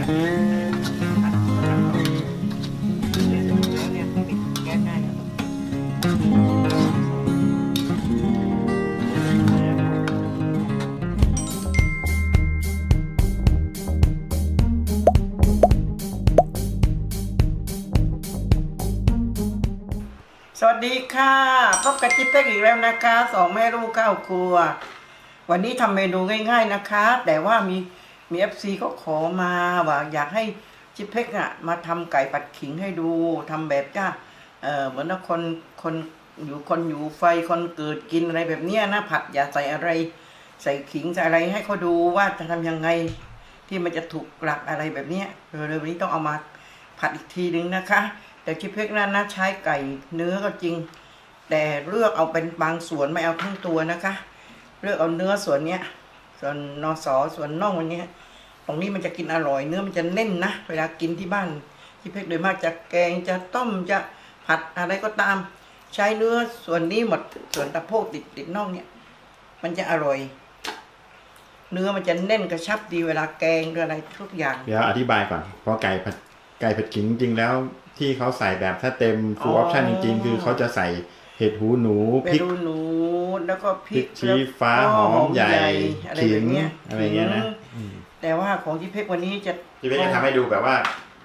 สวสวัสดีค่ะพบกับจิ๊บเป๊กอีกแล้วนะคะสองแม่ลูกข้าวครัว วันนี้ทำเมนูง่าย ๆนะคะ แต่ว่ามี มีเอฟซีก็ขอมาว่าอยากให้จิ๊บเป๊กอะมาทำไก่ปัดขิงให้ดูทำแบบก็เออเหมือนคนคนอยู่คนอยู่ไฟคนเกิดกินอะไรแบบเนี้ยนะผัดอย่าใส่อะไร ใส่ขิงใส่อะไรให้เขาดูว่าจะทำยังไงที่มันจะถูกหลักอะไรแบบเนี้ยเออเลยวันนี้ต้องเอามาผัดอีกทีนึงนะคะ แต่ชิเพ็กนั้นนะใช้ไก่เนื้อก็จริง แต่เลือกเอาเป็นบางส่วนไม่เอาทั้งตัวนะคะ เลือกเอาเนื้อส่วนเนี้ยส่วนนอสอส่วนน่องวันนี้ ตรงนี้มันจะกินอร่อย เนื้อมันจะแน่นนะ เวลากินที่บ้านชิเพกโดยมากจะแกงจะต้มจะผัดอะไรก็ตาม ใช้เนื้อส่วนนี้หมดส่วนตะโพกติดติดน่องเนี่ย มันจะอร่อย เนื้อมันจะแน่นกระชับดีเวลาแกงหรืออะไรทุกอย่าง เดี๋ยวอธิบายก่อน เพราะไก่ผัดไก่ผัดขิงจริงๆแล้ว ที่เขาใส่แบบถ้าเต็ม full อ๋อ option จริง ๆ คือเขาจะใส่เห็ดหูหนูไปพริกดูหนูแล้วก็พพริริกกชี้ฟ้าแล้วหก็อมใหญ่อะไรขิแบงบเนี้ยอะไรเงี้ยนะ อืม แต่ว่าของที่เพกวันนี้จะพี่เป๊กจะทำให้ดูแบบว่า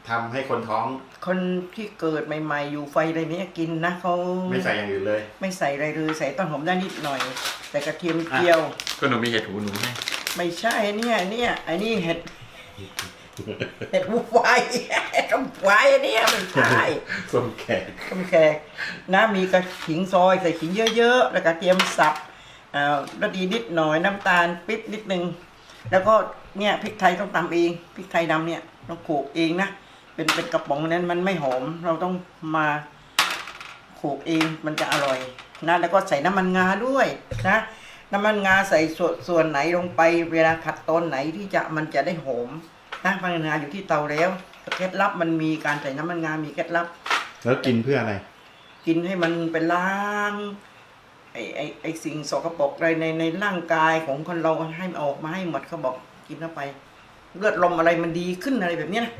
ทำให้คนท้องคนที่เกิดใหม่ ๆ อยู่ไฟอะไรเนี้ยกินนะเขาไม่ใส่อย่างอื่นเลย ไม่ใส่อะไรเลยใส่ต้นหอมได้นิดหน่อย แต่กระเทียมเจียว ก็หนูมีเห็ดหูหนูให้ไม่ใช่เนี่ยเนี่ยไอ้นี่เห็ดเห็ดหูไฟคำไฟอันเนี้ยไม่ใช่ส้มแขกต้มแขกนะมีกระขิงซอยใส่ขิงเยอะๆแล้วกระเทียมสับอ่ารสดีนิดหน่อยน้ำตาลปิ๊บนิดนึง แล้วก็เนี่ยพริกไทยต้องตำเองพริกไทยดำเนี่ยต้องโขลกเองนะเป็นเป็นกระป๋องนั้นมันไม่หอม เราต้องมาโขลกเองมันจะอร่อยนะแล้วก็ใส่น้ำมันงาด้วยนะน้ำมันงาใส่ส่วนส่วนไหนลงไปเวลาผัดตอนไหนที่จะมันจะได้หอมนะน้ำมันงาอยู่ที่เตาแล้วเคล็ดลับมันมีการใส่น้ำมันงามีเคล็ดลับ แล้วกินเพื่ออะไร กินให้มันเป็นล้าง ไอไอไอสิ่งสกปรกอะไรในในร่างกายของคนเราให้มันออกมาให้หมดเขาบอกกินเข้าไป เลือดลมอะไรมันดีขึ้นอะไรแบบนี้นะ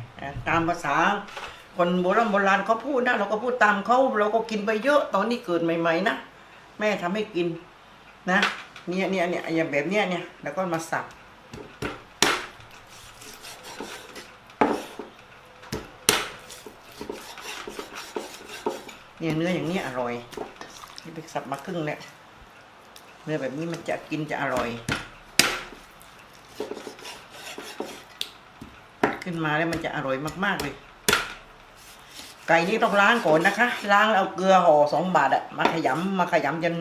ตามภาษา คนโบราณโบราณเขาพูดนะเราก็พูดตามเขาเราก็กินไปเยอะตอนนี้เกิดใหม่ ๆ นะแม่ทำให้กินนะเนี่ยเนี่ยเนี่ยอย่างแบบเนี้ยเนี่ยแล้วก็มาสับเนี่ยเนื้ออย่างนี้อร่อย นี่ไปสับมาครึ่งแล้วเนื้อแบบนี้มันจะกินจะอร่อย ขึ้นมาแล้วมันจะอร่อยมากๆเลย ไก่นี่ต้องล้างก่อนนะคะ ล้างแล้วเอาเกลือห่อสองบาทอะมาขยำมาขยำจน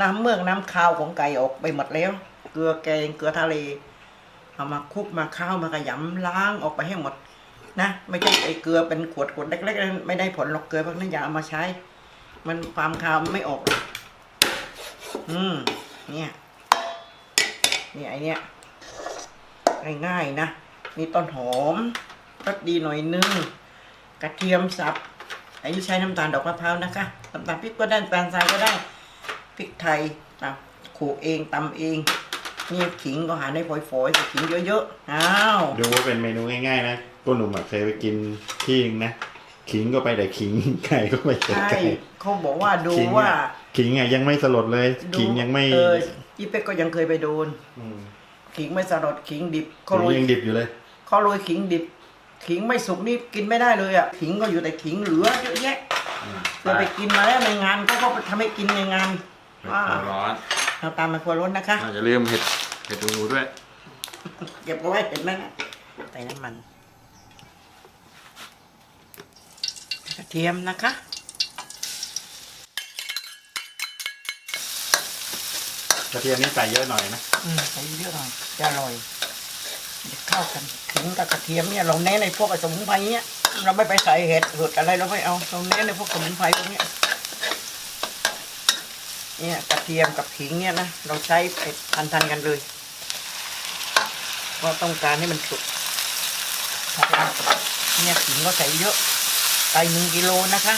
น้ำเมือกน้ำคาวของไก่ออกไปหมดแล้ว เกลือแกงเกลือทะเลเอามาคลุกมาข้าวมาขยำล้างออกไปให้หมดนะ ไม่ใช่ไอ้เกลือเป็นขวดขวดเล็กๆไม่ได้ผลหรอกเกลือพวกนั้นอย่าเอามาใช้ มันความคาวมันไม่ออกหรอก อืม เนี่ย เนี่ยไอเนี้ยง่ายๆนะมีต้นหอมรสดีหน่อยนึง กระเทียมสับ อันนี้ใช้น้ำตาลดอกมะพร้าวนะคะ น้ำตาลพริกก็ได้น้ำตาลทรายก็ได้ พริกไทยตำโขลกเองตำเอง นี่ขิงก็หาในฝอยๆใส่ขิงเยอะๆ อ้าวดูว่าเป็นเมนูง่ายๆนะก้นหนุ่มอะเคยไปกินที่นึงนะ ขิงก็ไปแต่ขิง ไก่ก็ไปแต่ใช่ไก่ เขาบอกว่าดูขิงว่าอะขิงอะยังไม่สลดเลย ดูขิงยังไม่เออยี่เป็กก็ยังเคยไปโดน มขิงไม่สลดขิงดิบขิเขางโรยยังดิบอยู่เลย เขาโรยขิงดิบ ขิงไม่สุกนี่กินไม่ได้เลยอะขิงก็อยู่แต่ขิงเหลือเยอะแยะเคยไปกินมาแล้วในงานเขาก็ทำให้กินในงานว้าวร้อนเอาตามมาครัวรถนะคะอาจจะลืมเห็ดเห็ดหนูด้วย เก็บเอาไว้เห็นไหมนะใส่น้ำมันกระเทียมนะคะ ระเทียมนี่ใส่เยอะหน่อยนะอืมใส่เยอะหน่อยจะอร่อยจะเข้ากันถึงกับกระเทียมเนี่ยเราเน้นในพวกสมุนไพรเนี่ยเราไม่ไปใส่เห็ดเห็ดอะไรเราไม่เอาเราเน้นในพวกสมุนไพรพวกเนี้ยเนี่ยกระเทียมกับขิงเนี่ยนะเราใช้เผ็ดทันๆกันเลยเพราะต้องการให้มันสุกเนี่ยขิงก็ใส่เยอะใส่หนึ่งกิโลนะคะ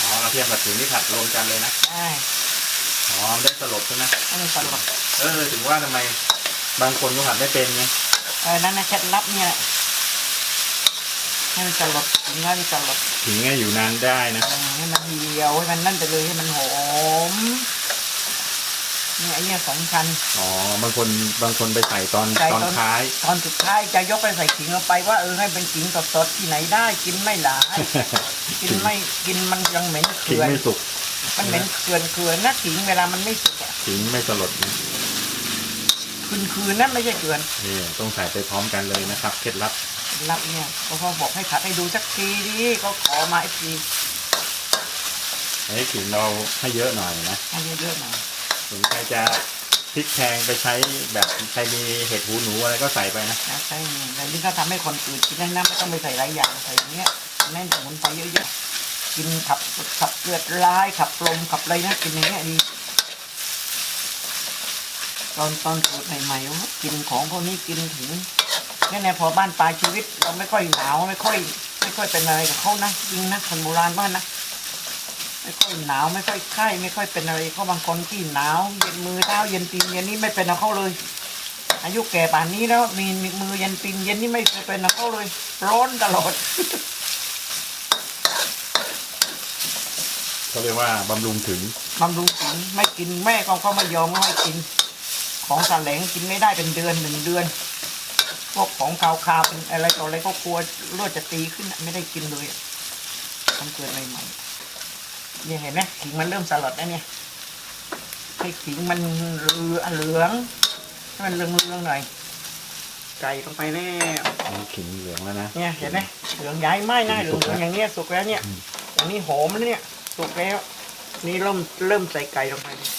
อ๋อกระเทียมกับขิงนี่ผัดรวมกันเลยนะใช่ อ๋อมันได้สลดใช่ไหมอันนี้สำหรับเออถึงว่าทำไมบางคนก็ผัดไม่เป็นไงเออนั่นนะเคล็ดลับเนี่ยแหละให้มันสลดขิงให้มันสลดขิงให้อยู่นานได้นะเออให้มันเหี่ยวให้มันนั่นไปเลยให้มันหอมเนี่ยไอ้เนี่ยสำคัญอ๋อบางคนบางคนไปใส่ตอนใส่ตอนตอนท้าย ตอนสุดท้ายจะยกไปใส่ขิงลงไปว่าเออให้เป็นขิงสดๆที่ไหนได้กินไม่หลายกินไม่กินมันยังเหม็นขิงเขื่อนไม่สุก มันเหม็นเขื่อนเขื่อนนะขิงเวลามันไม่สุกอะขิงไม่สลดนะคืนคืนนั่นไม่ใช่เขื่อนนี่ต้องใส่ไปพร้อมกันเลยนะครับ เคล็ดลับรับเนี่ยก็เขาบอกให้ผัดให้ดูสักทีดิก็ขอมาไอ้ทีให้ขิงเราให้เยอะหน่อยนะให้เยอะๆหน่อยถึงใครจะพริกแพงไปใช้แบบใครมีเห็ดหูหนูอะไรก็ใส่ไปนะนะใช่แต่นี่ก็ทำให้คนอื่นกินได้นะไม่ต้องไปใส่หลายอย่างใส่อย่างเงี้ยแน่นสมุนไพรเยอะๆ กินขับขับเลือดร้ายขับลมขับอะไรนะกินอย่างเงี้ยดีตอนตอนสูตรใหม่ๆกินของพวกนี้กินถึงเนี่ยเนี่ยพอบ้านปลายชีวิต เราไม่ค่อยหนาวไม่ค่อย ไม่ค่อยเป็นอะไรกับเขานะจริงนะคนโบราณว่านนะไม่ค่อยหนาวไม่ค่อยไข้ไม่ค่อยเป็นอะไรเขาบางคนที่หนาวเย็นมือเท้าเย็นตีนเย็นนี่ไม่เป็นเอาเขาเลย อายุแก่ป่านนี้แล้วมีมือเย็นตีนเย็นนี่ไม่เคยเป็นเอาเขาเลย ร้อนตลอด เขาเรียกว่าบำรุงถึงบำรุงถึงไม่กินแม่ก็เขาไม่ยอมไม่ให้กิน ของแสลงกินไม่ได้เป็นเดือนหนึ่งเดือน พวกของคาวคาวๆเป็นอะไรต่ออะไรก็กลัวเลือดจะตีขึ้นน่ะไม่ได้กินเลยอะมันเกิดใหม่ๆเนี่ยเห็นไหมขิงมันเริ่มสลดแล้วเนี่ยให้ขิงมันเหลืองเหลืองให้มันเหลืองเหลืองๆหน่อยไก่ลงไปแล้วนี่ขิงเหลืองแล้วนะเนี่ยเห็นไหมเหลืองย้ายไหม้นะเหลืองสุกแล้วอย่างเงี้ยสุกแล้วเนี่ยอืมอย่างนี้หอมแล้วเนี่ย สุกแล้ว นี่เริ่มเริ่มใส่ไก่ลงไปเลย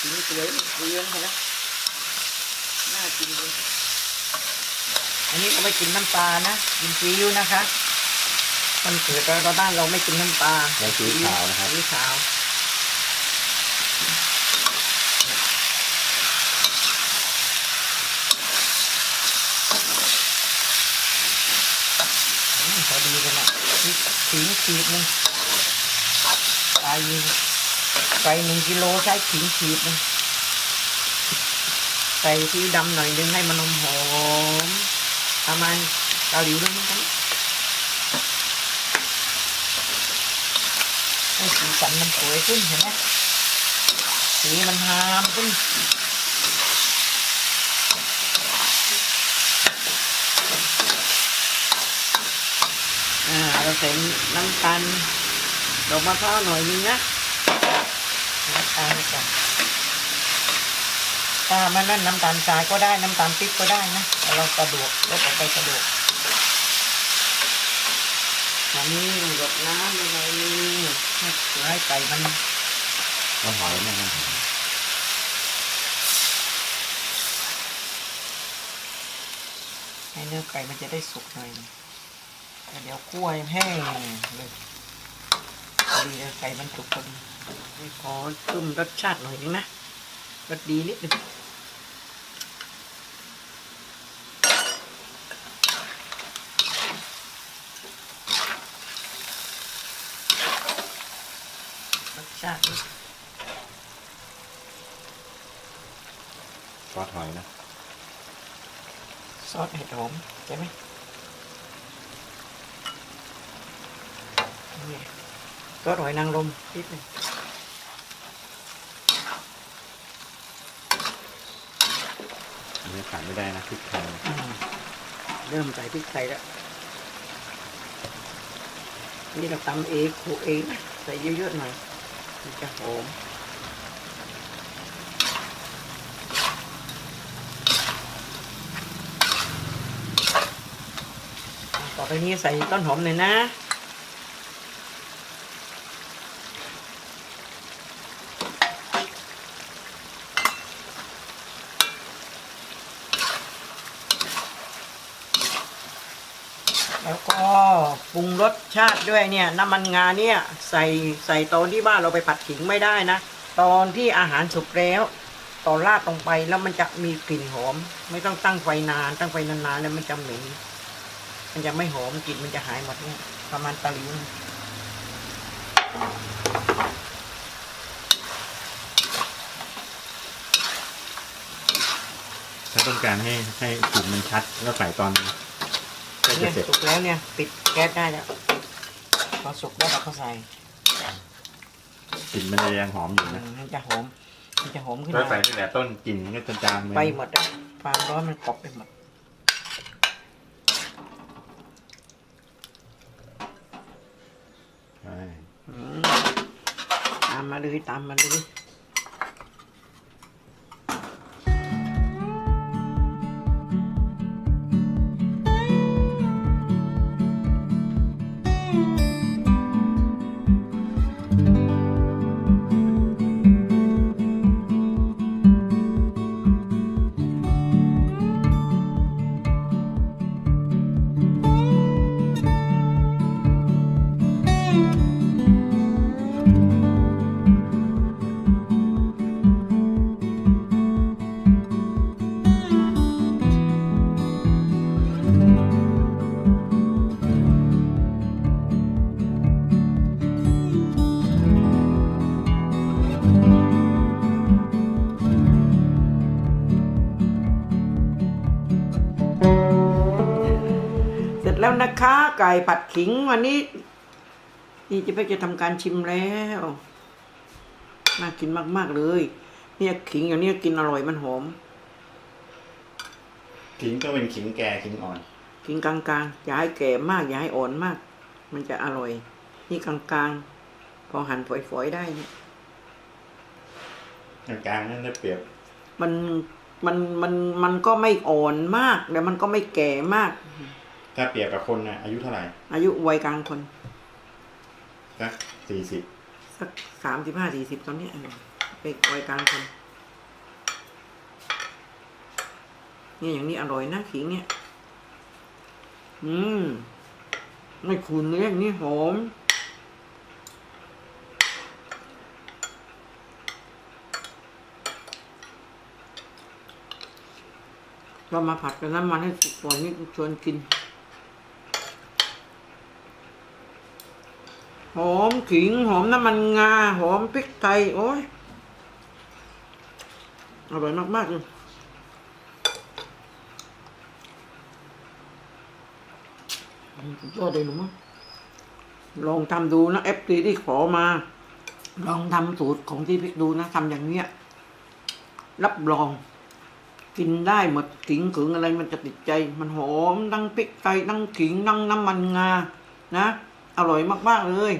กินสวยเรืองเห็นไหมน่ากินเลยอันนี้ก็ไม่กินน้ำปลานะ กินซีอิ๊วนะคะมันเกิดเราบ้านเราไม่กินน้ำปลาแล้วซีอิ๊วขาวนะครับซีอิ๊วขาว อืมพอดีกันละพริก ขิงขีดหนึงไปไปหนึ่งกิโลใช้ขิงขีดหนึงใส่ซีดำหน่อยหนึงให้มันหอมประมาณเกาหลีด้วยมั้งกันให้สีสันมันสวยขึ้นเห็นไหมสีมันหามขึ้น อ่าเราใส่น้ำตาลดอกมะพร้าวหน่อยนึงนะน้ำตาลก่อนถ้ามันนั่นน้ำตาลทรายก็ได้น้ำตาลปิ๊บก็ได้นะแต่เราสะดวกลดออกไปสะดวกอันนี้หยดน้ำอะไรนี่ให้เพื่อให้ไก่มันก็หอยเนี่ยนะให้เนื้อไก่มันจะได้สุกหน่อยแต่ เดี๋ยวคั่วให้แห้งเลยพอดีเลยไก่มันสุกพอดีให้ขอเพิ่มรสชาติหน่อยนึงนะรสดีนิดนึงรสชาตินี่ซอสหอยนะ ซอสเห็ดหอมใช่ไหม นี่ซอสหอยนางรมนิดหนึงอันนี้ขาดไม่ได้นะพริกแพงอืมเริ่มใส่พริกไทยแล้ว นี่เราตำเองโขลกเองนะใส่เยอะๆหน่อยมันจะหอมต่อไปนี้ใส่ต้นหอมหน่อยนะ ปรุงรสชาติด้วยเนี่ยน้ำมันงาเนี่ยใส่ใส่ตอนที่บ้านเราไปผัดขิงไม่ได้นะ ตอนที่อาหารสุกแล้วตอนราดลงไปแล้วมันจะมีกลิ่นหอม ไม่ต้องตั้งไฟนาน ตั้งไฟนานๆแล้วมันจะเหม็นมันจะไม่หอมกลิ่นมันจะหายหมดเนี่ยประมาณตะลิวถ้าต้องการให้ให้กลิ่นมันชัดก็ใส่ตอน เนี่ยเสร็จสุกแล้วเนี่ย ปิดแก๊สได้แล้วพอสุกแล้วเราก็ใส่กลิ่นมันจะยังหอมอยู่อืนะมมันจะหอมมันจะหอมขึ้นถ้ามาใส่ตั้งแต่ต้นกลิ่นมันก็จะจางไปหมดอะความร้อนมันกรอบไปหมดใช่อืมตามมาเลยตามมาเลย ไก่ผัดขิงวันนี้ นี่เจะไปจะทำการชิมแล้วน่ากินมาก ๆ เลย เนี่ยขิงอย่างเนี้ยกินอร่อยมันหอม ขิงก็เป็นขิงแก่ขิงอ่อนกินกลางๆอย่าให้แก่มาก อย่าให้อ่อนมาก มันจะอร่อย นี่กลางๆ พอหั่นฝอยๆได้เนี่ยกลางๆนั่นได้เปรียบ มันมันมันมันก็ไม่อ่อนมากแต่มันก็ไม่แก่มาก ถ้าเปรียบกับคนนะอายุเท่าไหร่ อายุวัยกลางคนสักสี่สิบสักสามสิบห้าสี่สิบตอนเนี้ยเออเป็นวัยกลางคนเนี่ยอย่างนี้อร่อยนะขิงเนี่ย อืม ไม่ขุนเลยอย่างนี้หอมเรามาผัดกับน้ำมันให้สุกก่อนนี่ชวนกิน หอมขิง หอมน้ำมันงา หอมพริกไทย โอ้ยอร่อยมากๆเลยอืมสุดยอดเลยหนูมั้งลองทำดูนะเอฟซีที่ขอมา ลองทำสูตรของที่พริกดูนะทำอย่างเนี้ย รับรอง กินได้หมดขิงขึงอะไรมันจะติดใจ มันหอมทั้งพริกไทยทั้งขิงทั้งน้ำมันงา นะ อร่อยมากๆเลย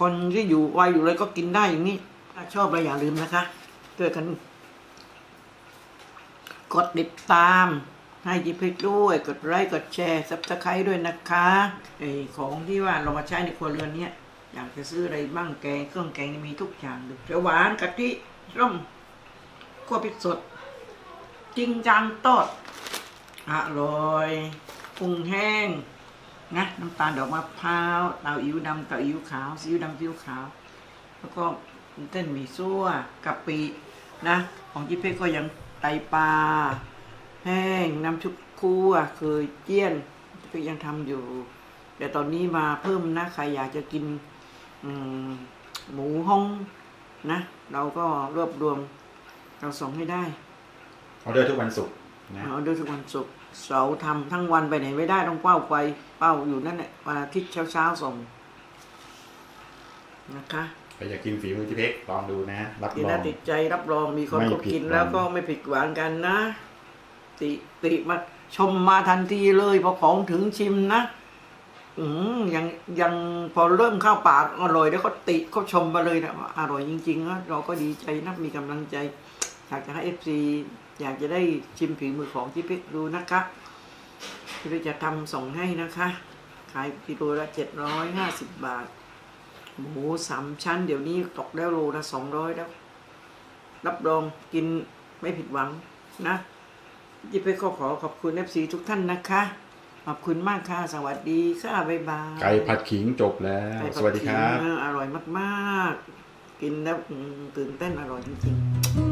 คนที่อยู่วัยอยู่เลยก็กินได้อย่างนี้ถ้าชอบเราอย่าลืมนะคะช่วยกัน กดติดตาม ให้จิพิกด้วย กดไลค์กดแชร์ซับสไครต์ด้วยนะคะไอของที่ว่าเรามาใช้ในครัวเรือนเนี้ยอยากจะซื้ออะไรบ้างแกงเครื่องแกงมีทุกอย่างเลยเขียวหวานกะทิส้มขั้วพริกสด จริงจังตอดอร่อยปรุงแห้ง นะน้ำตาลดอกมะพร้าวเต้าอิ๋วดำเต้าอิ๋วขาวซีอิ๊วดำซีอิ๊วขาว แล้วก็เต้นหมี่ซั่วกะปินะ ของจิเป้ก็ยังไตปลาแห้งน้ำชุบคั่วเคยเจี้ยนก็ยังทำอยู่ แต่ตอนนี้มาเพิ่มนะใครอยากจะกินอืมหมูห้องนะ เราก็รวบรวมเราส่งให้ได้ออเดอร์ทุกวันศุกร์นะเอาด้วยทุกวันศุกร์ เสาร์ทำทั้งวันไปไหนไม่ได้ต้องเป้าไฟเป้าอยู่นั่นแหละวันอาทิตย์เช้าเช้าๆส่งนะคะใครอยากกินฝีมือที่เพ็กลองดูนะรับกินรอแล้วง ติดใจรับรองมีคนไม่ก็ผิดกินหวัง แล้วก็ไม่ผิดหวังกันนะ ติติมาชมมาทันทีเลยพอของถึงชิมนะ อืมยังยังพอเริ่มเข้าปากอร่อยแล้วก็ติเขาชมมาเลยนะว่าอร่อยจริงๆนะเราก็ดีใจนะมีกำลังใจอยากจะให้เอฟซี อยากจะได้ชิมฝีมือของที่เพ็กดูนะคะที่จะทำส่งให้นะคะ ขายกิโลละเจ็ดร้อยห้าสิบบาท หมูสามชั้น เดี๋ยวนี้ตกแล้วโลละสองร้อยแล้ว รับรองกินไม่ผิดหวังนะยิปเป้ก็ขอขอบคุณเอฟซีทุกท่านนะคะ ขอบคุณมากค่ะ สวัสดีค่ะบ๊ายบายไก่ผัดขิงจบแล้วไก่ผัสวัสดีครับขิงอร่อยมากๆ กินแล้วอืมตื่นเต้นอร่อยจริงๆ